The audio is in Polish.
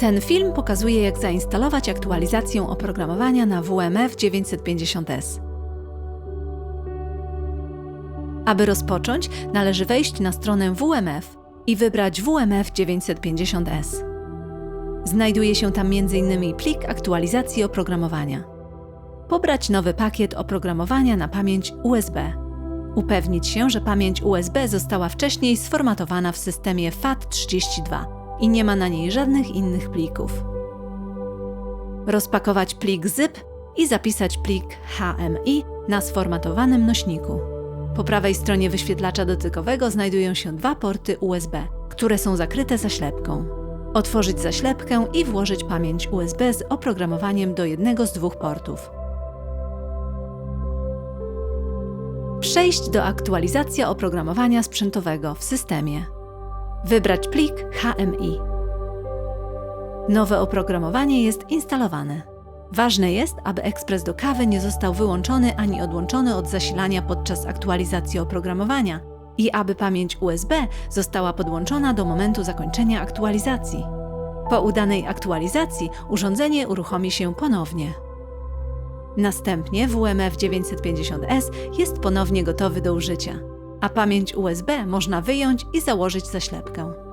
Ten film pokazuje, jak zainstalować aktualizację oprogramowania na WMF 950S. Aby rozpocząć, należy wejść na stronę WMF i wybrać WMF 950S. Znajduje się tam m.in. plik aktualizacji oprogramowania. Pobrać nowy pakiet oprogramowania na pamięć USB. Upewnić się, że pamięć USB została wcześniej sformatowana w systemie FAT32 i nie ma na niej żadnych innych plików. Rozpakować plik ZIP i zapisać plik HMI na sformatowanym nośniku. Po prawej stronie wyświetlacza dotykowego znajdują się dwa porty USB, które są zakryte zaślepką. Otworzyć zaślepkę i włożyć pamięć USB z oprogramowaniem do jednego z dwóch portów. Przejść do aktualizacji oprogramowania sprzętowego w systemie. Wybrać plik HMI. Nowe oprogramowanie jest instalowane. Ważne jest, aby ekspres do kawy nie został wyłączony ani odłączony od zasilania podczas aktualizacji oprogramowania i aby pamięć USB została podłączona do momentu zakończenia aktualizacji. Po udanej aktualizacji urządzenie uruchomi się ponownie. Następnie WMF 950S jest ponownie gotowy do użycia, a pamięć USB można wyjąć i założyć zaślepkę.